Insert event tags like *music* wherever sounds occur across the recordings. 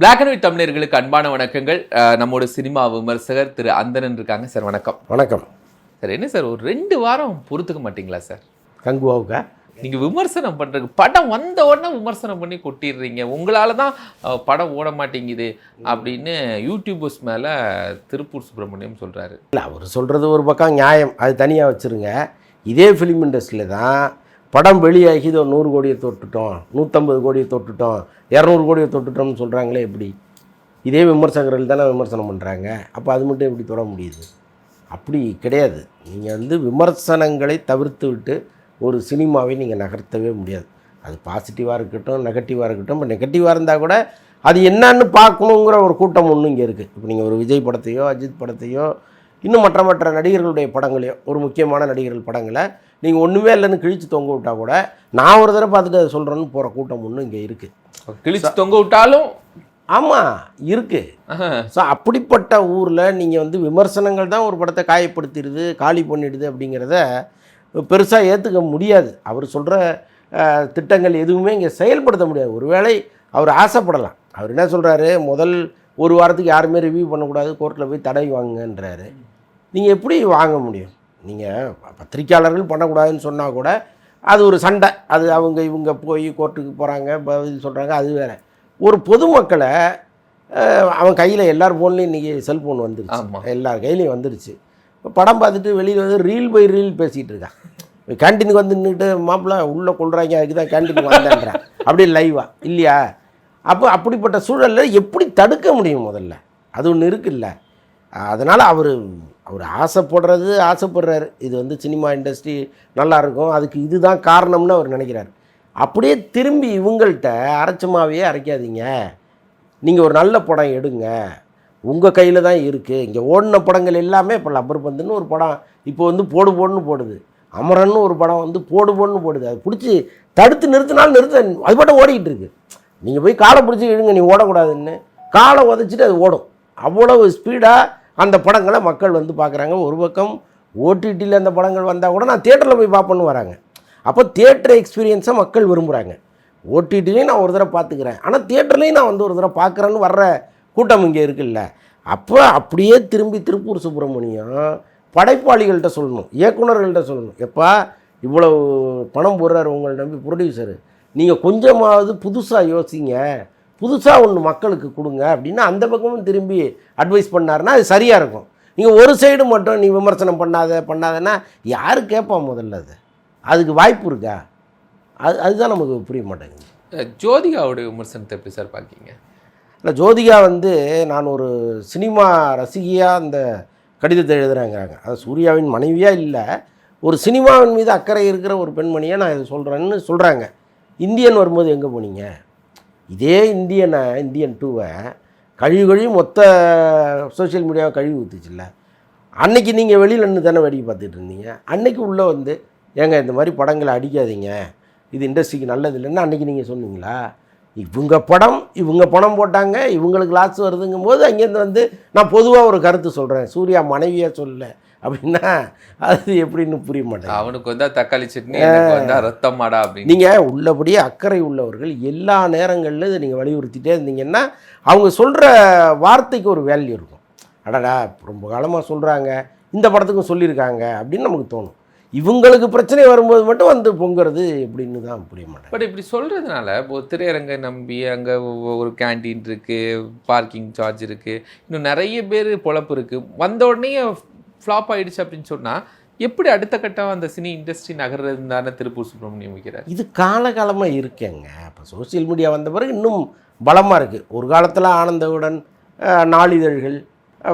Black and white தமிழர்களுக்கு அன்பான வணக்கங்கள். நம்மோட சினிமா விமர்சகர் திரு அந்தரன் இருக்காங்க. சார் வணக்கம். வணக்கம். சார் என்ன சார் ஒரு ரெண்டு வாரம் பொறுத்துக்க மாட்டீங்களா சார்? கங்குவாவுக்கா? நீங்க விமர்சனம் பண்றதுக்கு படம் வந்த உடனே விமர்சனம் பண்ணி கொட்டிடுறீங்க. உங்களால தான் படம் ஓட மாட்டேங்குது அப்படின்னு யூடியூபர்ஸ் மேல திருப்பூர் சுப்பிரமணியம் சொல்றாரு. இல்லை அவர் சொல்கிறது ஒரு பக்கம் நியாயம். அது தனியாக வச்சுருங்க. இதே ஃபிலிம் இண்டஸ்ட்ரியில் தான் படம் வெளியாகி இதோ நூறு கோடியை தொட்டுட்டோம் நூற்றம்பது கோடியை தொட்டுட்டோம் இரநூறு கோடியை தொட்டுட்டோம்னு சொல்கிறாங்களே எப்படி? இதே விமர்சகர்கள் தானே விமர்சனம் பண்ணுறாங்க அப்போ அது மட்டும் எப்படி தொட முடியுது? அப்படி கிடையாது. நீங்கள் வந்து விமர்சனங்களை தவிர்த்து விட்டு ஒரு சினிமாவை நீங்கள் நகர்த்தவே முடியாது. அது பாசிட்டிவாக இருக்கட்டும் நெகட்டிவாக இருக்கட்டும் இப்போ நெகட்டிவாக இருந்தால் கூட அது என்னன்னு பார்க்கணுங்கிற ஒரு கூட்டம் ஒன்று இங்கே இருக்குது இப்போ நீங்கள் ஒரு விஜய் படத்தையோ அஜித் படத்தையோ இன்னும் மற்ற மற்ற நடிகர்களுடைய படங்களையோ ஒரு முக்கியமான நடிகர்கள் படங்களை நீங்கள் ஒன்றுமே இல்லைன்னு கிழிச்சு தொங்க விட்டால் கூட நான் ஒரு தடவை பார்த்துட்டு அதை சொல்கிறேன்னு போகிற கூட்டம் ஒன்று இங்கே இருக்குது கிழிச்சு தொங்க விட்டாலும் ஆமாம் இருக்குது ஸோ அப்படிப்பட்ட ஊரில் நீங்கள் வந்து விமர்சனங்கள் தான் ஒரு படத்தை காயப்படுத்திடுது காலி பண்ணிடுது அப்படிங்கிறத பெருசாக ஏற்றுக்க முடியாது. அவர் சொல்கிற திட்டங்கள் எதுவுமே இங்கே செயல்படுத்த முடியாது. ஒருவேளை அவர் ஆசைப்படலாம். அவர் என்ன சொல்கிறாரு முதல் ஒரு வாரத்துக்கு யாருமே ரிவ்யூ பண்ணக்கூடாது கோர்ட்டில் போய் தடை வாங்குங்கன்றாரு. நீங்கள் எப்படி வாங்க முடியும்? நீங்கள் பத்திரிக்கையாளர்கள் பண்ணக்கூடாதுன்னு சொன்னால் கூட அது ஒரு சண்டை. அது அவங்க இவங்க போய் கோர்ட்டுக்கு போகிறாங்க பதில் சொல்கிறாங்க அது வேறு. ஒரு பொதுமக்களை அவன் கையில் எல்லார் ஃபோன்லேயும் இன்றைக்கி செல்ஃபோன் வந்துருச்சு. எல்லார் கையிலையும் வந்துருச்சு. இப்போ படம் பார்த்துட்டு வெளியில் வந்து ரீல் பை ரீல் பேசிகிட்டு இருக்கான். கேன்டீனுக்கு வந்து நின்றுட்டு மாப்பிள்ளை உள்ளே கொள்றாங்க அதுக்கு தான் கேன்டீனுக்கு வந்தேன்றேன் அப்படியே லைவா இல்லையா? அப்போ அப்படிப்பட்ட சூழலில் எப்படி தடுக்க முடியும் முதல்ல? அது ஒன்று இருக்குல்ல. அதனால் அவர் அவர் ஆசைப்படுறது ஆசைப்படுறாரு. இது வந்து சினிமா இண்டஸ்ட்ரி நல்லா இருக்கும் அதுக்கு இதுதான் காரணம்னு அவர் நினைக்கிறார். அப்படியே திரும்பி இவங்கள்ட்ட அரைச்சமாவே அரைக்காதீங்க. நீங்கள் ஒரு நல்ல படம் எடுங்க. உங்கள் கையில் தான் இருக்குது இங்கே ஓடின படங்கள் எல்லாமே இப்போ லப்பர் பந்துன்னு ஒரு படம் இப்போ வந்து போடு போடுன்னு போடுது. அமரன்னு ஒரு படம் வந்து போடு போடுன்னு போடுது. அது பிடிச்சி தடுத்து நிறுத்தினாலும் நிறுத்த. அது பாட்டும் ஓடிக்கிட்டு இருக்கு. நீங்கள் போய் காலை பிடிச்சி இழுங்க. நீ ஓடக்கூடாதுன்னு. காலை உதச்சிட்டு அது ஓடும். அவ்வளவு ஸ்பீடாக அந்த படங்களை மக்கள் வந்து பார்க்குறாங்க. ஒரு பக்கம் ஓடிடியில் அந்த படங்கள் வந்தால் கூட நான் தேட்டரில் போய் பார்ப்பேன்னு வராங்க. அப்போ தேட்டர் எக்ஸ்பீரியன்ஸை மக்கள் விரும்புகிறாங்க ஓடிடிலையும் நான் ஒரு தடவை பார்த்துக்கிறேன். ஆனால் தியேட்டர்லேயும் நான் வந்து ஒரு தடவை பார்க்குறேன்னு வர்ற கூட்டம் இங்கே இருக்குல்ல. அப்போ அப்படியே திரும்பி திருப்பூர் சுப்பிரமணியம் படைப்பாளிகள்கிட்ட சொல்லணும். இயக்குனர்கள்ட்ட சொல்லணும். எப்பா இவ்வளோ பணம் போடுறாரு உங்களை நம்பி ப்ரொடியூசரு நீங்கள் கொஞ்சமாவது புதுசாக யோசிங்க. புதுசாக ஒன்று மக்களுக்கு கொடுங்க அப்படின்னு அந்த பக்கமும் திரும்பி அட்வைஸ் பண்ணாருன்னா அது சரியாக இருக்கும். நீங்கள் ஒரு சைடு மட்டும் நீ விமர்சனம் பண்ணாத பண்ணாதன்னா யார் கேட்பா முதல்ல அது? அதுக்கு வாய்ப்பு இருக்கா? அது அதுதான் நமக்கு புரிய மாட்டேங்குது. ஜோதிகாவுடைய விமர்சனத்தை எப்படி சார் பார்க்கீங்க? இல்லை ஜோதிகா வந்து நான் ஒரு சினிமா ரசிகையாக அந்த கடிதத்தை எழுதுறேங்கிறாங்க. அது சூர்யாவின் மனைவியாக இல்லை ஒரு சினிமாவின் மீது அக்கறை இருக்கிற ஒரு பெண்மணியை நான் இது சொல்கிறேன்னு சொல்கிறாங்க இந்தியன் வரும்போது எங்கே போனீங்க? இதே இந்தியனை இந்தியன் டூவை கழிவு கழுவி மொத்த சோஷியல் மீடியாவை கழிவு ஊற்றுச்சுல்ல அன்னைக்கு நீங்கள் வெளியில் நின்று தானே வேடிக்கை பார்த்துட்டு இருந்தீங்க. அன்னைக்கு உள்ளே வந்து ஏங்க இந்த மாதிரி படங்களை அடிக்காதீங்க. இது இண்டஸ்ட்ரிக்கு நல்லது இல்லைன்னு அன்றைக்கி நீங்கள் சொன்னீங்களா? இவங்க படம் இவங்க பணம் போட்டாங்க இவங்களுக்கு லாஸ் வருதுங்கும் போது அங்கேருந்து வந்து நான் பொதுவாக ஒரு கருத்து சொல்கிறேன் சூர்யா மனைவியாக சொல்லலை அப்படின்னா அது எப்படின்னு புரிய மாட்டேங்குது. அவனுக்கு வந்தா தக்காளி சட்னி எனக்கு வந்தா ரத்தம் மாடா அப்படின்னு. நீங்கள் உள்ளபடியே அக்கறை உள்ளவர்கள் எல்லா நேரங்களிலும் இதை நீங்கள் வலியுறுத்திட்டே இருந்தீங்கன்னா அவங்க சொல்கிற வார்த்தைக்கு ஒரு வேல்யூ இருக்கும். அடடா ரொம்ப காலமாக சொல்கிறாங்க இந்த படத்துக்கும் சொல்லியிருக்காங்க அப்படின்னு நமக்கு தோணும். இவங்களுக்கு பிரச்சனை வரும்போது மட்டும் வந்து பொங்குறது எப்படின்னு தான் புரிய மாட்டேன் பட் இப்படி சொல்றதுனால இப்போ திரையரங்கை நம்பி அங்க ஒரு கேண்டீன் இருக்கு பார்க்கிங் சார்ஜ் இருக்கு இன்னும் நிறைய பேர் பொழப்பு இருக்கு. வந்த உடனே ஃப்ளாப் ஆயிடுச்சு அப்படின்னு சொன்னா எப்படி அடுத்த கட்டம் அந்த சினி இண்டஸ்ட்ரி நகர்றதுன்னு தானே திருப்பூர் சுப்பிரமணியம் வைக்கிறார்? இது காலகாலமாக இருக்கேங்க. இப்போ சோஷியல் மீடியா வந்த பிறகு இன்னும் பலமாக இருக்குது ஒரு காலத்தில் ஆனந்தவுடன் நாளிதழ்கள்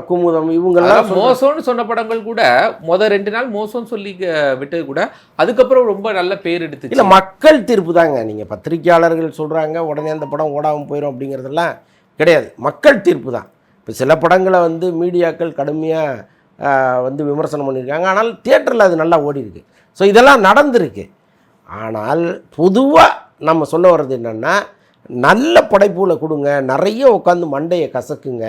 குமுதம் இவங்கெல்லாம் மோசம்னு சொன்ன படங்கள் கூட முத ரெண்டு நாள் மோசம்னு சொல்லி விட்டது கூட அதுக்கப்புறம் ரொம்ப நல்ல பேர் எடுத்துச்சு. இல்லை மக்கள் தீர்ப்பு தாங்க. நீங்கள் பத்திரிக்கையாளர்கள் சொல்கிறாங்க உடனே அந்த படம் ஓடாமல் போயிடும் அப்படிங்கிறதெல்லாம் கிடையாது. மக்கள் தீர்ப்பு தான். இப்போ சில படங்களை வந்து மீடியாக்கள் கடுமையாக வந்து விமர்சனம் பண்ணியிருக்காங்க. ஆனால் தியேட்டரில் அது நல்லா ஓடி இருக்கு ஸோ இதெல்லாம் நடந்திருக்கு. ஆனால் பொதுவாக நம்ம சொல்ல வர்றது என்னென்னா நல்ல படைப்புகளை கொடுங்க. நிறைய உட்காந்து மண்டையை கசக்குங்க.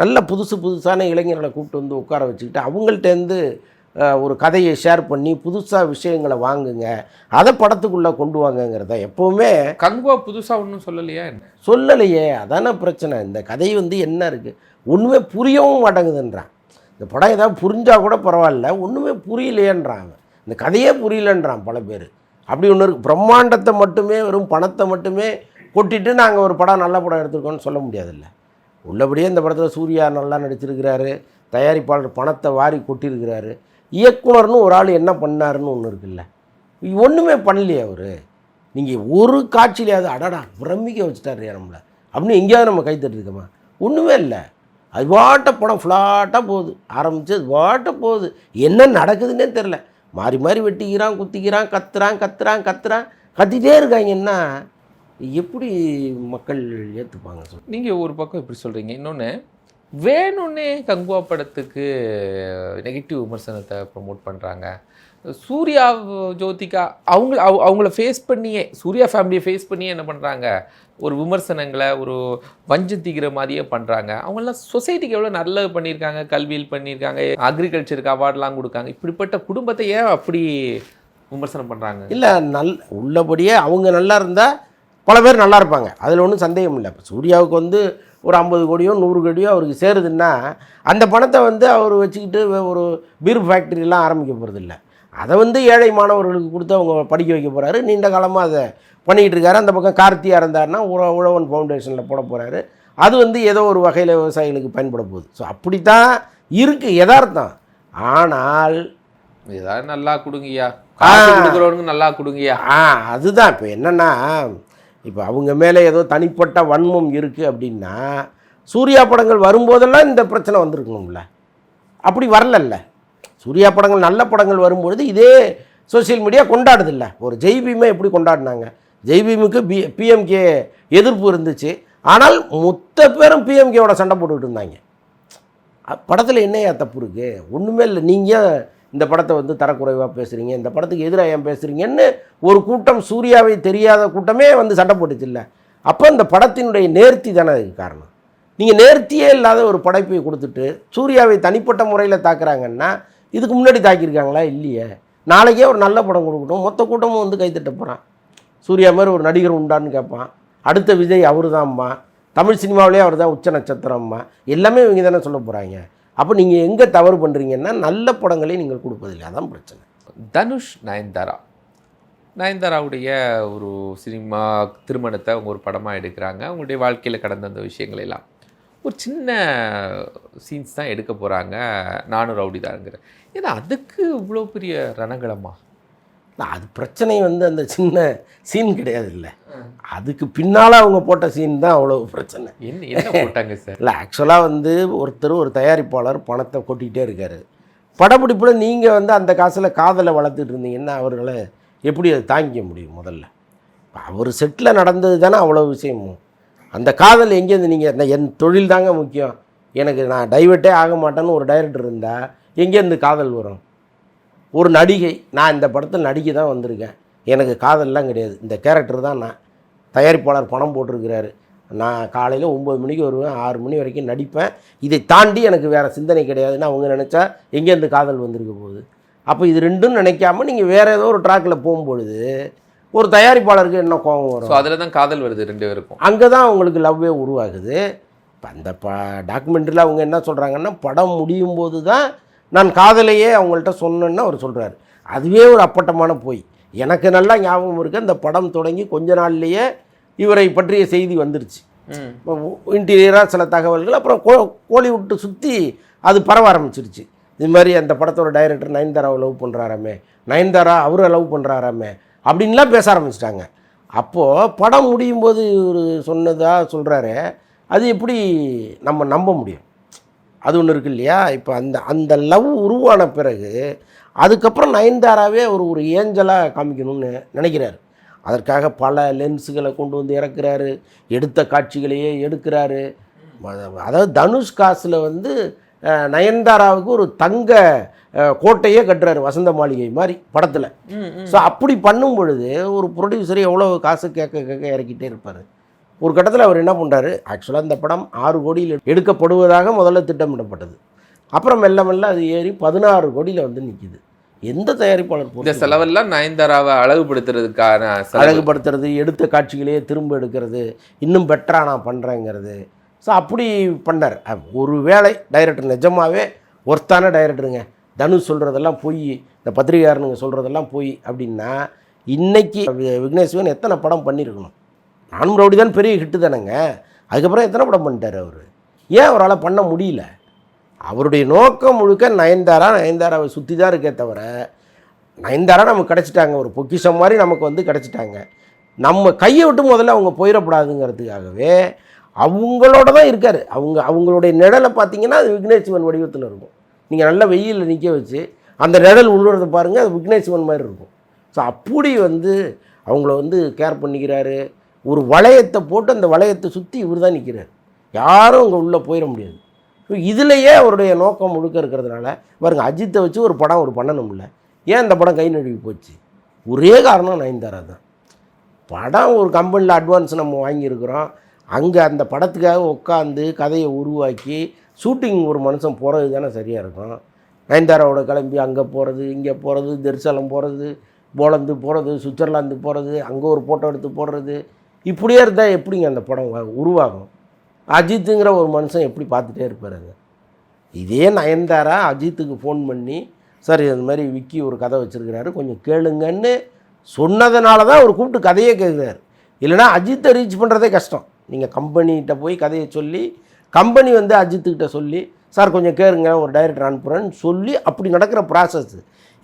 நல்ல புதுசு புதுசான இளைஞர்களை கூப்பிட்டு வந்து உட்கார வச்சுக்கிட்டு அவங்கள்ட்டேருந்து ஒரு கதையை ஷேர் பண்ணி புதுசாக விஷயங்களை வாங்குங்க. அதை படத்துக்குள்ளே கொண்டு வாங்கங்கிறத எப்போவுமே கங்குவா புதுசா ஒன்றும் சொல்லலையா என்ன? சொல்லலையே. அதானே பிரச்சனை. இந்த கதை வந்து என்ன இருக்குது ஒன்றுமே புரியவும் மாட்டேங்குதுன்றான். இந்த படம் ஏதாவது புரிஞ்சால் கூட பரவாயில்ல ஒன்றுமே புரியலையேன்றான் அவன் இந்த கதையே புரியலன்றான் பல பேர். அப்படி ஒன்று இருக்குது பிரம்மாண்டத்தை மட்டுமே வெறும் பணத்தை மட்டுமே கொட்டிட்டு நாங்கள் ஒரு படம் நல்ல படம் எடுத்துருக்கோம்னு சொல்ல முடியாதுல்ல. உள்ளபடியே இந்த படத்தில் சூர்யா நல்லா நடிச்சிருக்கிறாரு. தயாரிப்பாளர் பணத்தை வாரி கொட்டியிருக்கிறாரு இயக்குனர்னு ஒரு ஆள் என்ன பண்ணாருன்னு ஒன்று இருக்குல்ல. ஒன்றுமே பண்ணலையே அவர். நீங்கள் ஒரு காட்சியிலையாவது அடடா பிரமிக்க வச்சுட்டாரு நம்மளை. அப்படின்னு எங்கேயாவது நம்ம கை தட்டிருக்கோமா? ஒன்றுமே இல்லை. அது வாட்ட படம் ஃப்ளாட்டாக போகுது. ஆரம்பித்து அது வாட்ட போகுது. என்ன நடக்குதுன்னே தெரில மாறி மாறி வெட்டிக்கிறான் குத்திக்கிறான் கத்துறான் கத்துறான் கத்துறான். கத்திட்டே இருக்காங்கன்னா எப்படி மக்கள் ஏற்றுப்பாங்க சொல் நீங்கள் ஒரு பக்கம் இப்படி சொல்கிறீங்க இன்னொன்று வேணும்னே கங்குவா படத்துக்கு நெகட்டிவ் விமர்சனத்தை ப்ரொமோட் பண்ணுறாங்க சூர்யா ஜோதிகா அவங்க அவ- அவங்கள ஃபேஸ் பண்ணியே சூர்யா ஃபேமிலியை ஃபேஸ் பண்ணியே என்ன பண்ணுறாங்க ஒரு விமர்சனங்களை ஒரு வஞ்சத்திக்கிற மாதிரியே பண்ணுறாங்க அவங்கெல்லாம் சொசைட்டிக்கு எவ்வளோ நல்லது பண்ணியிருக்காங்க கல்வியில் பண்ணியிருக்காங்க அக்ரிகல்ச்சருக்கு அவார்ட்லாம் கொடுக்காங்க. இப்படிப்பட்ட குடும்பத்தை ஏன் அப்படி விமர்சனம் பண்ணுறாங்க இல்லை நல் உள்ளபடியே அவங்க நல்லா இருந்தால் பல பேர் நல்லா இருப்பாங்க. அதில் ஒன்றும் சந்தேகம் இல்லை இப்போ சூர்யாவுக்கு வந்து ஒரு ஐம்பது கோடியோ நூறு கோடியோ அவருக்கு சேருதுன்னா அந்த பணத்தை வந்து அவர் வச்சுக்கிட்டு ஒரு பீர் ஃபேக்ட்ரிலாம் ஆரம்பிக்க போகிறது இல்லை அதை வந்து ஏழை மாணவர்களுக்கு கொடுத்து அவங்க படிக்க வைக்க போகிறாரு நீண்ட காலமாக அதை பண்ணிக்கிட்டு இருக்காரு. அந்த பக்கம் கார்த்தியா இருந்தாருன்னா உழ உழவன் ஃபவுண்டேஷனில் போட போகிறாரு அது வந்து ஏதோ ஒரு வகையில் விவசாயிகளுக்கு பயன்பட போகுது. ஸோ அப்படித்தான் இருக்குது யதார்த்தம். ஆனால் ஏதாவது நல்லா கொடுங்கய்யா. நல்லா கொடுங்கய்யா. ஆ அதுதான். இப்போ என்னென்னா இப்போ அவங்க மேலே ஏதோ தனிப்பட்ட வன்மம் இருக்குது அப்படின்னா சூர்யா படங்கள் வரும்போதெல்லாம் இந்த பிரச்சனை வந்திருக்கணும்ல. அப்படி வரலல்ல. சூர்யா படங்கள் நல்ல படங்கள் வரும்பொழுது இதே சோஷியல் மீடியா கொண்டாடுதில்ல. ஒரு ஜெய்பீமை எப்படி கொண்டாடினாங்க? ஜெய்பீமுக்கு பி பிஎம்கே எதிர்ப்பு இருந்துச்சு. ஆனால் மொத்த பேரும் பிஎம்கேவோட சண்டை போட்டுக்கிட்டு இருந்தாங்க. படத்தில் என்னையா தப்பு இருக்குது ஒன்றுமே இல்லை. நீங்கள் இந்த படத்தை வந்து தரக்குறைவாக பேசுகிறீங்க இந்த படத்துக்கு எதிராக ஏன் பேசுகிறீங்கன்னு ஒரு கூட்டம் சூர்யாவை தெரியாத கூட்டமே வந்து சண்டை போட்டுச்சு இல்லை. அப்போ இந்த படத்தினுடைய நேர்த்தி தானே அதுக்கு காரணம். நீங்கள் நேர்த்தியே இல்லாத ஒரு படைப்பை கொடுத்துட்டு சூர்யாவை தனிப்பட்ட முறையில் தாக்குறாங்கன்னா இதுக்கு முன்னாடி தாக்கியிருக்காங்களா இல்லையே? நாளைக்கே ஒரு நல்ல படம் கொடுக்கட்டும் மொத்த கூட்டமும் வந்து கைத்தட்ட போகிறான் சூர்யா மாதிரி ஒரு நடிகர் உண்டான்னு கேட்பான். அடுத்த விஜய் அவர் தான்மா தமிழ் சினிமாவிலே அவர் தான் உச்ச நட்சத்திரம்மா. எல்லாமே இவங்க தானே சொல்ல போகிறாங்க அப்போ நீங்கள் எங்கே தவறு பண்ணுறீங்கன்னா நல்ல படங்களே நீங்கள் கொடுப்பதில்லை. அதான் பிரச்சனை. தனுஷ் நயன்தாரா. நயன்தாராவுடைய ஒரு சினிமா திருமணத்தை அவங்க ஒரு படமாக எடுக்கிறாங்க. அவங்களுடைய வாழ்க்கையில் கடந்த அந்த விஷயங்களெல்லாம் ஒரு சின்ன சீன்ஸ் தான் எடுக்க போகிறாங்க நானும் ரவுடிதாங்கிற ஏன்னா அதுக்கு இவ்வளோ பெரிய ரணங்களமாக அது பிரச்சனை வந்து அந்த சின்ன சீன் கிடையாது இல்லை அதுக்கு பின்னால் அவங்க போட்ட சீன் தான் அவ்வளோ பிரச்சனை. என்ன போட்டாங்க சார் இல்லை ஆக்சுவலாக வந்து ஒருத்தர் ஒரு தயாரிப்பாளர் பணத்தை கொட்டிக்கிட்டே இருக்காரு. படப்பிடிப்பில் நீங்கள் வந்து அந்த காசில் காதலை வளர்த்துட்டு இருந்தீங்கன்னா அவர்களை எப்படி அதை தாங்கிக்க முடியும் முதல்ல? அவர் செட்டில் நடந்தது தானே அவ்வளோ விஷயமும் அந்த காதல் எங்கேருந்து நீங்கள் என் தொழில் தாங்க முக்கியம். எனக்கு நான் டைவர்ட்டே ஆக மாட்டேன்னு ஒரு டைரக்டர் இருந்தால் எங்கேருந்து காதல் வரும்? ஒரு நடிகை நான் இந்த படத்தில் நடிக்க தான் வந்திருக்கேன். எனக்கு காதல்லாம் கிடையாது. இந்த கேரக்டர் தான் நான். தயாரிப்பாளர் பணம் போட்டிருக்கிறாரு. நான் காலையில் ஒம்பது மணிக்கு வருவேன் ஆறு மணி வரைக்கும் நடிப்பேன். இதை தாண்டி எனக்கு வேறு சிந்தனை கிடையாதுன்னு அவங்க நினச்சா எங்கேருந்து காதல் வந்திருக்க போகுது? அப்போ இது ரெண்டும் நினைக்காம நீங்கள் வேறு ஏதோ ஒரு ட்ராக்கில் போகும்பொழுது ஒரு தயாரிப்பாளருக்கு என்ன கோபம் வரும்? ஸோ அதில் தான் காதல் வருது ரெண்டு பேருக்கும். அங்கே தான் அவங்களுக்கு லவ்வே உருவாகுது. இப்போ அந்த ப டாக்குமெண்ட்ரியில் அவங்க என்ன சொல்கிறாங்கன்னா படம் முடியும் போது தான் நான் காதலையே அவங்கள்ட்ட சொன்னேன்னு அவர் சொல்கிறாரு அதுவே ஒரு அப்பட்டமான போய். எனக்கு நல்லா ஞாபகம் இருக்குது அந்த படம் தொடங்கி கொஞ்ச நாள்லேயே இவரை பற்றிய செய்தி வந்துருச்சு. இன்டீரியராக சில தகவல்கள் அப்புறம் கோ கோழி விட்டு சுற்றி அது பரவ ஆரம்பிச்சிருச்சு. இது மாதிரி அந்த படத்தோட டைரக்டர் நயன்தாராவை லவ் பண்ணுறாராமே நயன்தாரா அவரை லவ் பண்ணுறாராமே அப்படின்லாம் பேச ஆரம்பிச்சிட்டாங்க. அப்போது படம் முடியும் போது இவர் சொன்னதாக சொல்கிறாரு அது எப்படி நம்ம நம்ப முடியும்? அது ஒன்று இருக்கு இல்லையா? இப்போ அந்த அந்த லவ் உருவான பிறகு அதுக்கப்புறம் நயன்தாராவே அவர் ஒரு ஏஞ்சலாக காமிக்கணும்னு நினைக்கிறாரு. அதற்காக பல லென்ஸுகளை கொண்டு வந்து இறக்குறாரு எடுத்த காட்சிகளையே எடுக்கிறாரு. அதாவது தனுஷ் காசில் வந்து நயன்தாராவுக்கு ஒரு தங்க கோட்டையே கட்டுறாரு வசந்த மாளிகை மாதிரி படத்தில். ஸோ அப்படி பண்ணும் பொழுது ஒரு ப்ரொடியூசர் எவ்வளோ காசு கேட்க கேட்க இறக்கிட்டே இருப்பார். ஒரு கட்டத்தில் அவர் என்ன பண்ணுறாரு ஆக்சுவலாக இந்த படம் ஆறு கோடியில் எடுக்கப்படுவதாக முதல்ல திட்டமிடப்பட்டது. அப்புறம் மெல்ல மெல்ல அது ஏறி பதினாறு கோடியில் வந்து நிற்கிது எந்த தயாரிப்பாளர் இந்த செலவெல்லாம் நயன்தாராவை அழகுபடுத்துறதுக்கான அழகுபடுத்துறது எடுத்த காட்சிகளையே திரும்ப எடுக்கிறது இன்னும் பெட்டராக நான் பண்ணுறேங்கிறது ஸோ அப்படி பண்ணார். ஒரு வேளை டைரக்டர் நிஜமாவே ஒர்த்தான டைரக்டருங்க தனுஷ் சொல்கிறதெல்லாம் பொய் இந்த பத்திரிகையாரனுங்க சொல்கிறதெல்லாம் பொய் அப்படின்னா இன்னைக்கு வி- விக்னேஸ்வரன் எத்தனை படம் பண்ணியிருக்கணும்? நானும் ரவுடி தான் பெரிய ஹிட்டு தானேங்க. அதுக்கப்புறம் எத்தனை படம் பண்ணிட்டார் அவர்? ஏன் அவரால் பண்ண முடியல? அவருடைய நோக்கம் முழுக்க நயன்தாரா நயன்தாராவை சுற்றி தான் இருக்கே தவிர நயன்தாரா நமக்கு கிடச்சிட்டாங்க. ஒரு பொக்கிஷம் மாதிரி நமக்கு வந்து கிடச்சிட்டாங்க. நம்ம கையை விட்டு முதல்ல அவங்க போயிடக்கூடாதுங்கிறதுக்காகவே அவங்களோட தான் இருக்கார். அவங்க அவங்களுடைய நிழலை பார்த்தீங்கன்னா அது விக்னேஷ்வன் வடிவத்தில் இருக்கும். நீங்கள் நல்ல வெயிலில் நிற்க வச்சு அந்த நிழல் உள்ளுறதை பாருங்கள் அது விக்னேஷ்வன் மாதிரி இருக்கும். ஸோ அப்படி வந்து அவங்கள வந்து கேர் பண்ணிக்கிறாரு. ஒரு வளையத்தை போட்டு அந்த வளையத்தை சுற்றி இவர் தான் நிற்கிறார் யாரும் அங்கே உள்ளே போயிட முடியாது. ஸோ இதுலேயே அவருடைய நோக்கம் முழுக்க இருக்கிறதுனால பாருங்க அஜித்தை வச்சு ஒரு படம் ஒரு பண்ணணும்ல ஏன் அந்த படம் கை நழுவி போச்சு? ஒரே காரணம் நயன்தாரா தான். படம் ஒரு கம்பெனியில் அட்வான்ஸ் நம்ம வாங்கியிருக்கிறோம். அங்கே அந்த படத்துக்காக உட்காந்து கதையை உருவாக்கி ஷூட்டிங் ஒரு மனுஷன் போகிறது தானே சரியாக இருக்கும். நயன்தாராவோட கிளம்பி அங்கே போகிறது இங்கே போகிறது ஜெருசலம் போகிறது போலந்து போகிறது சுவிட்சர்லாந்து போகிறது அங்கே ஒரு ஃபோட்டோ எடுத்து போடுறது இப்படியே இருந்தால் எப்படிங்க அந்த படம் உருவாகும்? அஜித்துங்கிற ஒரு மனுஷன் எப்படி பார்த்துட்டே இருப்பார் அது இதே நயன்தாரா அஜித்துக்கு ஃபோன் பண்ணி சார் இந்த மாதிரி விக்கி ஒரு கதை வச்சுருக்கிறாரு கொஞ்சம் கேளுங்கன்னு சொன்னதுனால தான் அவர் கூப்பிட்டு கதையே கேட்குறாரு இல்லைனா அஜித்தை ரீச் பண்ணுறதே கஷ்டம். நீங்கள் கம்பெனிகிட்ட போய் கதையை சொல்லி கம்பெனி வந்து அஜித்துக்கிட்ட சொல்லி சார் கொஞ்சம் கேளுங்க ஒரு டைரக்டர் அனுப்புகிறேன்னு சொல்லி அப்படி நடக்கிற ப்ராசஸ்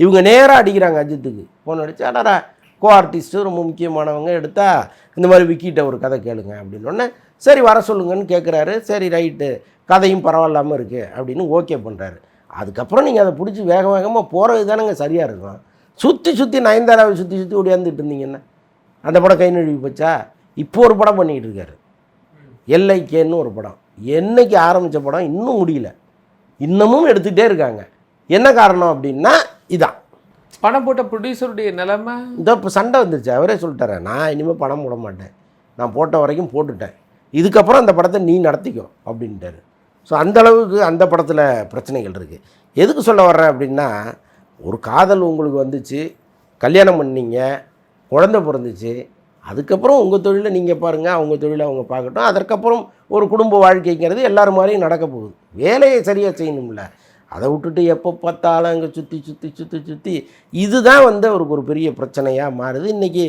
இவங்க நேராக அடிக்கிறாங்க அஜித்துக்கு. ஃபோன் அடிச்சு அடடா கோ ஆர்டிஸ்ட்டு ரொம்ப முக்கியமானவங்க எடுத்தால் இந்த மாதிரி விக்கிட்ட ஒரு கதை கேளுங்க அப்படின்னு சரி வர சொல்லுங்கன்னு கேட்குறாரு சரி ரைட்டு. கதையும் பரவாயில்லாமல் இருக்குது அப்படின்னு ஓகே பண்ணுறாரு அதுக்கப்புறம் நீங்கள் அதை பிடிச்சி வேக வேகமாக போகிறது தானேங்க சரியாக இருக்கும். சுற்றி சுற்றி நயன்தாராவை சுற்றி சுற்றி ஓடியாந்துட்டு இருந்தீங்கன்னா. அந்த படம் கை நழுவி போச்சா? இப்போ ஒரு படம் பண்ணிக்கிட்டு இருக்காரு. எல்ஐகேன்னு ஒரு படம். என்னைக்கு ஆரம்பித்த படம் இன்னும் முடியல. இன்னமும் எடுத்துக்கிட்டே இருக்காங்க. என்ன காரணம் அப்படின்னா இதான். பணம் போட்ட ப்ரொடியூசருடைய நிலைமை? இதோ இப்போ சண்டை வந்துருச்சு. அவரே சொல்லிட்டாரு நான் இனிமேல் படம் போட மாட்டேன். நான் போட்ட வரைக்கும் போட்டுட்டேன். இதுக்கப்புறம் அந்த படத்தை நீ நடத்திக்கோ அப்படின்ட்டாரு. ஸோ அந்த அளவுக்கு அந்த படத்தில் பிரச்சனைகள் இருக்குது எதுக்கு சொல்ல வர்றேன் அப்படின்னா ஒரு காதல் உங்களுக்கு வந்துச்சு கல்யாணம் பண்ணீங்க குழந்தை பிறந்துச்சு அதுக்கப்புறம் உங்கள் தொழிலை நீங்கள் பாருங்கள் அவங்க தொழிலை அவங்க பார்க்கட்டும் அதற்கப்புறம் ஒரு குடும்ப வாழ்க்கைங்கிறது எல்லோரும் மாதிரியும் நடக்க போகுது. வேலையை சரியாக செய்யணும்ல. அதை விட்டுட்டு எப்போ பார்த்தாலும் அங்கே சுற்றி சுற்றி சுற்றி சுற்றி. இதுதான் வந்து அவருக்கு ஒரு பெரிய பிரச்சனையாக மாறுது. இன்றைக்கி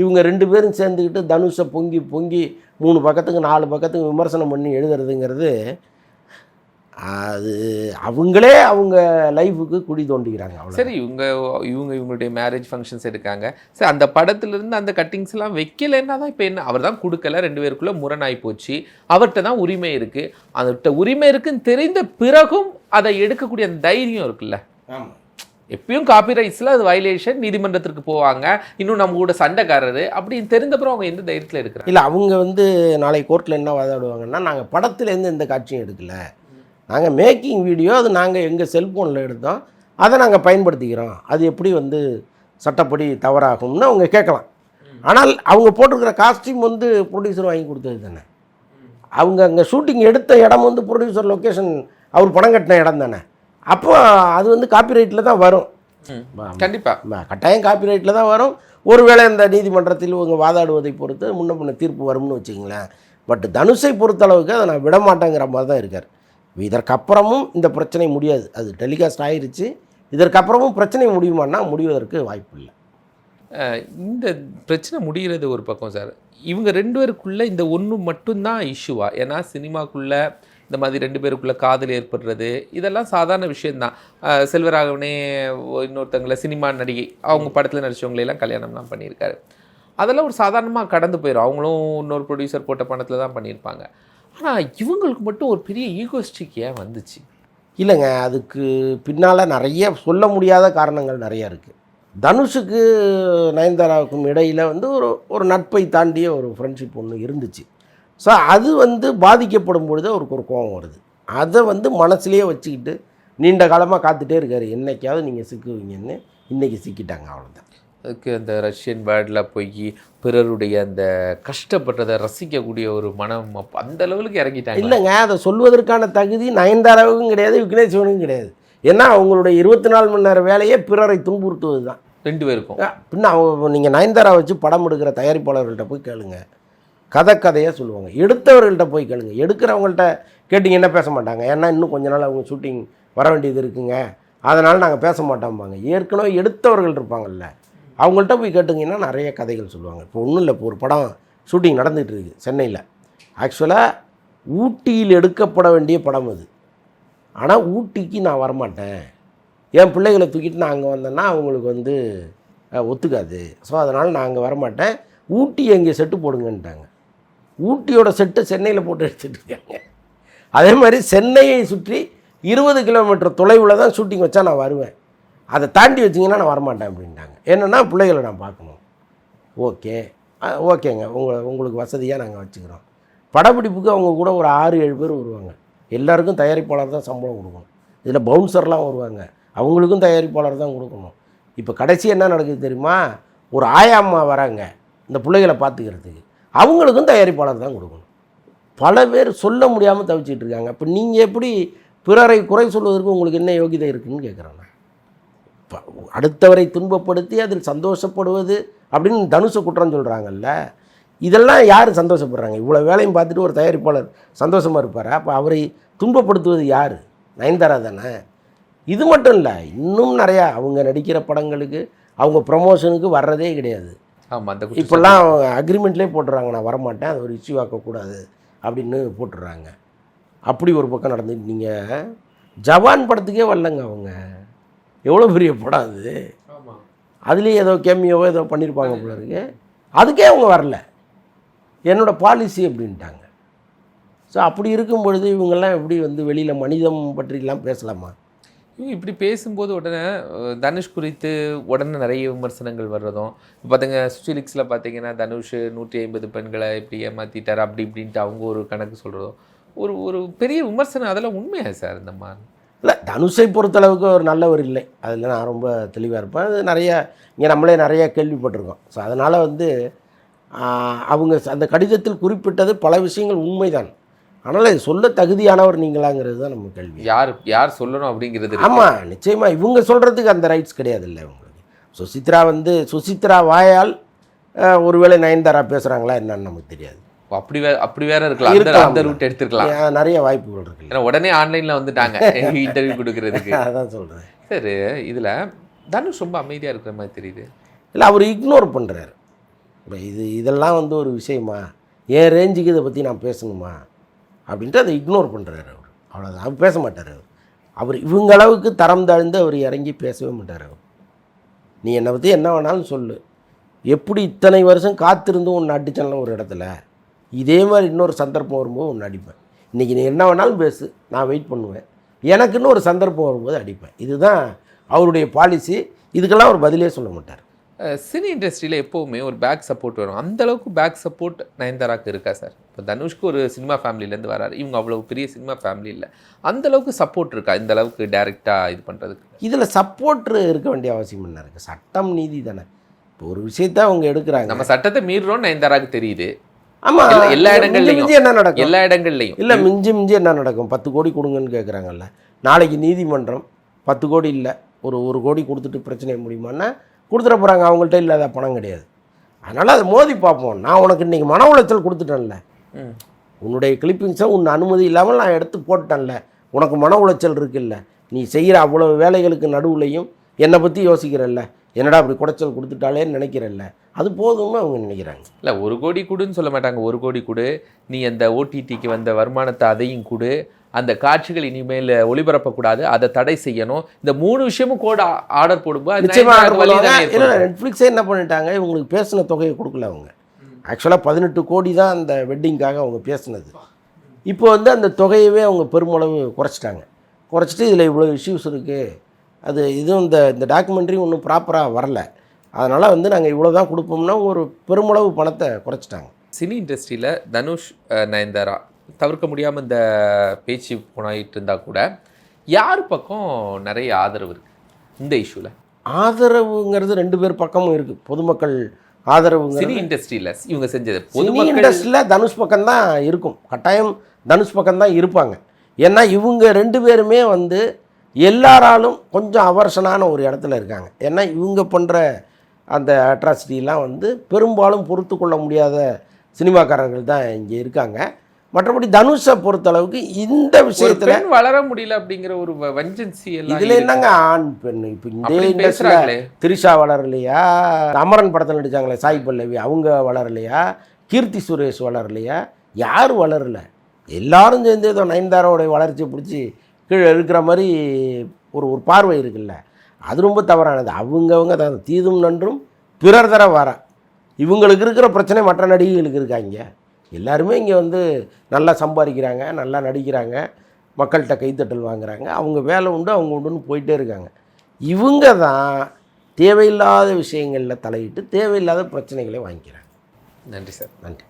இவங்க ரெண்டு பேரும் சேர்ந்துக்கிட்டு தனுஷை பொங்கி பொங்கி மூணு பக்கத்துக்கு நாலு பக்கத்துக்கு விமர்சனம் பண்ணி எழுதுறதுங்கிறது அது அவங்களே அவங்க லைஃபுக்கு குடி தோண்டிக்கிறாங்க அவ்வளோ சரி இவங்க இவங்க இவங்களுடைய மேரேஜ் ஃபங்க்ஷன்ஸ் எடுக்காங்க. சரி அந்த படத்துல இருந்து அந்த கட்டிங்ஸ் எல்லாம் வைக்கலைன்னா தான் இப்போ என்ன? அவர் தான் கொடுக்கல ரெண்டு பேருக்குள்ள முரணாய் போச்சு. அவர்கிட்ட தான் உரிமை இருக்கு. அவர்கிட்ட உரிமை இருக்குன்னு தெரிந்த பிறகும் அதை எடுக்கக்கூடிய அந்த தைரியம் இருக்குல்ல? ஆமாம் எப்பயும் காப்பிரைட்ஸில் அது வயலேஷன் நீதிமன்றத்திற்கு போவாங்க. இன்னும் நம்ம கூட சண்டைக்காரரு அப்படின்னு தெரிந்தப்புறம் அவங்க எந்த தைரியத்தில் எடுக்கிறாங்க? இல்லை அவங்க வந்து நாளை கோர்ட்டில் என்ன வாதாடுவாங்கன்னா நாங்கள் படத்துலேருந்து எந்த காட்சியும் எடுக்கல. நாங்கள் மேக்கிங் வீடியோ அது நாங்கள் எங்கள் செல்ஃபோனில் எடுத்தோம். அதை நாங்கள் பயன்படுத்திக்கிறோம். அது எப்படி வந்து சட்டப்படி தவறாகும்னு அவங்க கேட்கலாம். ஆனால் அவங்க போட்டிருக்கிற காஸ்டியூம் வந்து ப்ரொடியூசர் வாங்கி கொடுத்தது தானே. அவங்க அங்கே ஷூட்டிங் எடுத்த இடம் வந்து ப்ரொடியூசர் லொக்கேஷன் அவர் பணம் கட்டின இடம் தானே. அப்போ அது வந்து காப்பிரைட்டில் தான் வரும். கண்டிப்பா. ஆமா, கட்டாயம் காப்பிரைட்டில் தான் வரும். ஒருவேளை இந்த நீதிமன்றத்தில் இவங்க வாதாடுவதை பொறுத்து முன்ன பின்ன தீர்ப்பு வரும்னு வச்சுங்களேன் பட் தனுஷை பொறுத்தளவுக்கு அதை நான் விட மாட்டேங்கிற மாதிரி தான் இருக்கார். இதற்கப்புறமும் இந்த பிரச்சனை முடியாது. அது டெலிகாஸ்ட் ஆயிருச்சு. இதற்கப்புறமும் பிரச்சனை முடியுமான்னா முடிவதற்கு வாய்ப்பு இல்லை இந்த பிரச்சனை முடிகிறது ஒரு பக்கம் சார். இவங்க ரெண்டு பேருக்குள்ளே இந்த ஒன்று மட்டும்தான் இஷ்யூவா ஏன்னா சினிமாக்குள்ள இந்த மாதிரி ரெண்டு பேருக்குள்ளே காதல் ஏற்படுறது இதெல்லாம் சாதாரண விஷயம்தான். செல்வராகவனே இன்னொருத்தங்களை சினிமா நடிகை அவங்க படத்தில் நடித்தவங்களையெல்லாம் கல்யாணம்லாம் பண்ணியிருக்காரு. அதெல்லாம் ஒரு சாதாரணமாக கடந்து போயிடும் அவங்களும் இன்னொரு ப்ரொடியூசர் போட்ட பணத்தில் தான் பண்ணியிருப்பாங்க. ஆனால் இவங்களுக்கு மட்டும் ஒரு பெரிய ஈகோஸ்டிக் ஏன் வந்துச்சு? இல்லைங்க அதுக்கு பின்னால் நிறைய சொல்ல முடியாத காரணங்கள் நிறைய இருக்குது தனுஷுக்கு நயன்தாராவுக்கும் இடையில் வந்து ஒரு ஒரு நட்பை தாண்டிய ஒரு ஃப்ரெண்ட்ஷிப் ஒன்று இருந்துச்சு. ஸோ அது வந்து பாதிக்கப்படும் பொழுது அவருக்கு ஒரு கோபம் வருது. அதை வந்து மனசுலேயே வச்சுக்கிட்டு நீண்ட காலமாக காத்துட்டே இருக்காரு. என்னைக்காவது நீங்கள் சிக்குவீங்கன்னு இன்றைக்கி சிக்கிட்டாங்க அவ்வளோதான் அந்த ரஷ்யன் வேர்டில் போய் பிறருடைய அந்த கஷ்டப்படுறதை ரசிக்கக்கூடிய ஒரு மனம் அந்த லெவலுக்கு இறங்கிட்டாங்க. இல்லைங்க அதை சொல்வதற்கான தகுதி நயன்தாராவுக்கும் கிடையாது விக்னேஷ் சிவனுக்கும் கிடையாது. ஏன்னா அவங்களுடைய இருபத்தி நாலு மணி நேர வேலையே பிறரை துன்புறுத்துவது தான் ரெண்டு பேருக்கும். பின்ன அவங்க நீங்கள் நயன்தாரா வச்சு படம் எடுக்கிற தயாரிப்பாளர்கள்ட்ட போய் கேளுங்க. கதை கதையாக சொல்லுவாங்க. எடுத்தவர்கள்ட்ட போய் கேளுங்க. எடுக்கிறவங்கள்ட்ட கேட்டிங்கன்னா பேச மாட்டாங்க. ஏன்னா இன்னும் கொஞ்ச நாள் அவங்க ஷூட்டிங் வர வேண்டியது இருக்குங்க. அதனால் நாங்கள் பேச மாட்டோம்பாங்க. ஏற்கனவே எடுத்தவர்கள் இருப்பாங்கல்ல. அவங்கள்ட்ட போய் கேட்டிங்கன்னா நிறைய கதைகள் சொல்லுவாங்க. இப்போ ஒன்றும் இல்லை இப்போ ஒரு படம் ஷூட்டிங் நடந்துகிட்டு இருக்குது சென்னையில். ஆக்சுவலாக ஊட்டியில் எடுக்கப்பட வேண்டிய படம் அது. ஆனால் ஊட்டிக்கு நான் வரமாட்டேன். என் பிள்ளைகளை தூக்கிட்டு நான் அங்கே வந்தேன்னா அவங்களுக்கு வந்து ஒத்துக்காது. ஸோ அதனால் நான் அங்கே வரமாட்டேன். ஊட்டி எங்கே செட்டு போடுங்கன்ட்டாங்க. ஊட்டியோட செட்டு சென்னையில் போட்டு எடுத்துகிட்டு இருக்காங்க. அதே மாதிரி சென்னையை சுற்றி இருபது கிலோமீட்டர் தொலைவில் தான் ஷூட்டிங் வச்சா நான் வருவேன். அதை தாண்டி வச்சிங்கன்னா நான் வரமாட்டேன் அப்படின்ட்டாங்க. என்னென்னா பிள்ளைகளை நான் பார்க்கணும். ஓகே. ஓகேங்க. உங்களை உங்களுக்கு வசதியாக நாங்கள் வச்சுக்கிறோம். படப்பிடிப்புக்கு அவங்க கூட ஒரு ஆறு ஏழு பேர் வருவாங்க. எல்லாருக்கும் தயாரிப்பாளர் தான் சம்பளம் கொடுக்கணும். இதில் பவுன்சர்லாம் வருவாங்க. அவங்களுக்கும் தயாரிப்பாளர் தான் கொடுக்கணும். இப்போ கடைசி என்ன நடக்குது தெரியுமா? ஒரு ஆயாம்மா வராங்க இந்த பிள்ளைகளை பார்த்துக்கிறதுக்கு. அவங்களுக்கும் தயாரிப்பாளர் தான் கொடுக்கணும். பல பேர் சொல்ல முடியாமல் தவிச்சிட்டு இருக்காங்க. இப்போ நீங்கள் எப்படி பிறரை குறை சொல்வதற்கு உங்களுக்கு என்ன யோகிதை இருக்குதுன்னு கேட்குறேன் அடுத்தவரை துன்பப்படுத்தி அதில் சந்தோஷப்படுவது அப்படின்னு தனுஷ குற்றம் சொல்கிறாங்கல்ல இதெல்லாம் யார் சந்தோஷப்படுறாங்க? இவ்வளோ வேலையும் பார்த்துட்டு ஒரு தயாரிப்பாளர் சந்தோஷமாக இருப்பார்? அப்போ அவரை துன்பப்படுத்துவது யார்? நயன்தாரா தானே? இது மட்டும் இல்லை இன்னும் நிறையா அவங்க நடிக்கிற படங்களுக்கு அவங்க ப்ரமோஷனுக்கு வர்றதே கிடையாது. ஆமா அந்த இப்போல்லாம் அக்ரிமெண்ட்லேயே போட்டுறாங்க நான் வரமாட்டேன் அது ஒரு இஷ்யூ ஆக்கக்கூடாது அப்படின்னு போட்டுடுறாங்க அப்படி ஒரு பக்கம் நடந்துட்டு நீங்கள் ஜவான் படத்துக்கே வரலங்க அவங்க. எவ்வளோ பெரிய படம் அது அதுலேயே ஏதோ கேமியோவோ ஏதோ பண்ணியிருப்பாங்க போல இருக்கு. அதுக்கே அவங்க வரல. என்னோட பாலிசி அப்படின்ட்டாங்க. ஸோ அப்படி இருக்கும் பொழுது இவங்கெல்லாம் எப்படி வந்து வெளியில் மனிதம் பற்றிலாம் பேசலாமா? இவங்க இப்படி பேசும்போது உடனே தனுஷ் குறித்து உடனே நிறைய விமர்சனங்கள் வர்றதும் இப்போ பார்த்துங்க சுச்சிலிக்ஸில் பார்த்தீங்கன்னா தனுஷ் நூற்றி ஐம்பது பெண்களை இப்படி ஏமாற்றிட்டார் அப்படி இப்படின்ட்டு அவங்க ஒரு கணக்கு சொல்கிறதும் ஒரு ஒரு பெரிய விமர்சனம் அதெல்லாம் உண்மையா சார் இந்த மாதிரி? இல்லை தனுஷை பொறுத்தளவுக்கு ஒரு நல்லவர் இல்லை. அதில் நான் ரொம்ப தெளிவாக இருப்பேன். அது நிறைய இங்கே நம்மளே நிறைய கேள்விப்பட்டிருக்கோம். ஸோ அதனால் வந்து அவங்க அந்த கடிதத்தில் குறிப்பிட்டது பல விஷயங்கள் உண்மைதான். ஆனால் இது சொல்ல தகுதியானவர் நீங்களாங்கிறது தான் நம்ம கேள்வி. யார் யார் சொல்லணும் அப்படிங்கிறது. ஆமாம் நிச்சயமாக இவங்க சொல்கிறதுக்கு அந்த ரைட்ஸ் கிடையாது இல்லை இவங்களுக்கு சுசித்ரா வந்து சுசித்ரா வாயால் ஒருவேளை நயன்தாரா பேசுகிறாங்களா என்னன்னு நமக்கு தெரியாது. அப்படி வே அப்படி வேற இருக்கலாம். அந்த. அந்த ரூட் எடுத்துருக்கலாம். ஏன், நிறைய வாய்ப்புகள் இருக்குல்ல ஏன்னா உடனே ஆன்லைன்ல வந்துட்டாங்க. *laughs* இன்டர்வியூ கொடுக்கறதுக்கு. *laughs* அதான் சொல்கிறேன் சரி இதுல தனுஷ் ரொம்ப அமைதியா இருக்கிற மாதிரி தெரியுது. இல்லை அவர் இக்னோர் பண்ணுறாரு இப்போ இது இதெல்லாம் வந்து ஒரு விஷயமா? என் ரேஞ்சுக்கு இதை பற்றி நான் பேசணுமா? அப்படின்ட்டு அதை இக்னோர் பண்ணுறாரு அவர். அவ்வளோதான் அவர் பேச மாட்டார் அவர். அவர் இவங்க அளவுக்கு தரம் தாழ்ந்து அவர் இறங்கி பேசவே மாட்டார் அவர். நீ என்னை பற்றி என்ன வேணாலும் சொல்லு. எப்படி இத்தனை வருஷம் காத்திருந்தும் ஒன்று அடிச்சாலும் ஒரு இடத்துல? இதே மாதிரி இன்னொரு சந்தர்ப்பம் வரும்போது ஒன்று அடிப்பேன். இன்றைக்கி நீ என்ன வேணாலும் பேசு நான் வெயிட் பண்ணுவேன். எனக்குன்னு ஒரு சந்தர்ப்பம் வரும்போது அடிப்பேன். இதுதான் அவருடைய பாலிசி இதுக்கெல்லாம் அவர் பதிலே சொல்ல மாட்டார். சினி இண்டஸ்ட்ரியில் எப்போவுமே ஒரு பேக் சப்போர்ட் வரும். அந்த அளவுக்கு பேக் சப்போர்ட் நயன்தாராக்கு இருக்கா சார் இப்போ தனுஷ்க்கு ஒரு சினிமா ஃபேமிலிலேருந்து வராரு. இவங்க அவ்வளவு பெரிய சினிமா ஃபேமிலி இல்லை. அந்த அளவுக்கு சப்போர்ட் இருக்கா? இந்த அளவுக்கு டைரெக்டாக இது பண்ணுறதுக்கு இதில் சப்போர்ட்ரு இருக்க வேண்டிய அவசியம் என்ன இருக்குது சட்டம் நீதி தானே. இப்போ ஒரு விஷயத்த அவங்க எடுக்கிறாங்க. நம்ம சட்டத்தை மீறுறோம் நயன்தாராக்கு தெரியுது. ஆமாம் எல்லா- இடங்கள்லையும். என்ன நடக்கும்? எல்லா இடங்கள்லையும். இல்லை மிஞ்சி மிஞ்சி என்ன நடக்கும்? பத்து கோடி கொடுங்கன்னு கேட்குறாங்கல்ல நாளைக்கு நீதிமன்றம் பத்து கோடி இல்லை ஒரு ஒரு கோடி கொடுத்துட்டு பிரச்சனையை முடியுமான்னா கொடுத்துட போகிறாங்க அவங்கள்ட்ட இல்லாத பணம் கிடையாது. அதனால் அதை மோதி பார்ப்போம். நான் உனக்கு இன்றைக்கி மன உளைச்சல் கொடுத்துட்டேன்ல. உன்னுடைய கிளிப்பிங்ஸை உன் அனுமதி இல்லாமல் நான் எடுத்து போட்டேன்ல உனக்கு மன உளைச்சல் இருக்குல்ல. நீ செய்கிற அவ்வளோ வேலைகளுக்கு நடுவுலையும் என்னை பற்றி யோசிக்கிறல்ல. என்னடா அப்படி குடைச்சல் கொடுத்துட்டாலேன்னு நினைக்கிறல்ல அது போதும்னு அவங்க நினைக்கிறாங்க. இல்லை ஒரு கோடி கொடுன்னு சொல்ல மாட்டாங்க. ஒரு கோடி கொடு. நீ அந்த ஓடிடிக்கு வந்த வருமானத்தை அதையும் கொடு. அந்த காட்சிகள் இனிமேல் ஒளிபரப்பக்கூடாது. அதை தடை செய்யணும். இந்த மூணு விஷயமும் கோட் ஆர்டர் போடும்போது. நெட்ஃப்ளிக்ஸே என்ன பண்ணிட்டாங்க? இவங்களுக்கு பேசின தொகையை கொடுக்கல அவங்க. ஆக்சுவலாக பதினெட்டு கோடி தான் அந்த வெட்டிங்காக அவங்க பேசினது. இப்போ வந்து அந்த தொகையவே அவங்க பெருமளவு குறைச்சிட்டாங்க. குறைச்சிட்டு இதில் இவ்வளோ இஷ்யூஸ் இருக்குது அது இதுவும் இந்த இந்த டாக்குமெண்ட்ரி ஒன்றும் ப்ராப்பராக வரல. அதனால் வந்து நாங்கள் இவ்வளோ தான் கொடுப்போம்னா ஒரு பெருமளவு பணத்தை குறைச்சிட்டாங்க. சினி இண்டஸ்ட்ரியில் தனுஷ் நயன்தாரா தவிர்க்க முடியாமல் இந்த பேச்சு போனாயிட்டு இருந்தால் கூட யார் பக்கம் நிறைய ஆதரவு இருக்கு இந்த இஷ்யூவில் ஆதரவுங்கிறது ரெண்டு பேர் பக்கமும் இருக்குது பொதுமக்கள் ஆதரவுங்கிறது சினி இண்டஸ்ட்ரியில இவங்க செஞ்சது. பொதுமக்கள் இண்டஸ்ட்ரியில் தனுஷ் பக்கம் தான் இருக்கும். கட்டாயம் தனுஷ் பக்கம் தான் இருப்பாங்க. ஏன்னா இவங்க ரெண்டு பேருமே வந்து எல்லாராலும் கொஞ்சம் அவர்ஷனான ஒரு இடத்துல இருக்காங்க. ஏன்னா இவங்க பண்ணுற அந்த அட்ராசிட்டிலாம் வந்து பெரும்பாலும் பொறுத்து கொள்ள முடியாத சினிமாக்காரர்கள் தான் இங்கே இருக்காங்க. மற்றபடி தனுஷை பொறுத்தளவுக்கு இந்த விஷயத்தில் வளர முடியல அப்படிங்கிற ஒரு வஞ்சன்சி இதுல என்னங்க ஆண் பெண்? இப்போ இந்த இண்டஸ்ட்ரியில் திரிஷா வளரலையா? அமரன் படத்தில் நடிச்சாங்களே சாய் பல்லவி அவங்க வளரலையா? கீர்த்தி சுரேஷ் வளரலையா? யார் வளரல. எல்லாரும் சேர்ந்து ஏதோ நயன்தாராவுடைய வளர்ச்சியை பிடிச்சி கீழே இருக்கிற மாதிரி ஒரு ஒரு பார்வை இருக்குல்ல. அது ரொம்ப தவறானது. அவங்கவங்க தான். தீதும் நன்றும் பிறர் தர வர. இவங்களுக்கு இருக்கிற பிரச்சனை மற்ற நடிகைகளுக்கு இருக்காங்க எல்லாருமே இங்கே வந்து நல்லா சம்பாதிக்கிறாங்க நல்லா நடிக்கிறாங்க மக்கள்கிட்ட கைத்தட்டல் வாங்குறாங்க அவங்க வேலை உண்டு அவங்க உண்டுன்னு போயிட்டே இருக்காங்க. இவங்க தான் தேவையில்லாத விஷயங்களில் தலையிட்டு தேவையில்லாத பிரச்சனைகளை வாங்கிக்கிறாங்க. நன்றி சார். நன்றி.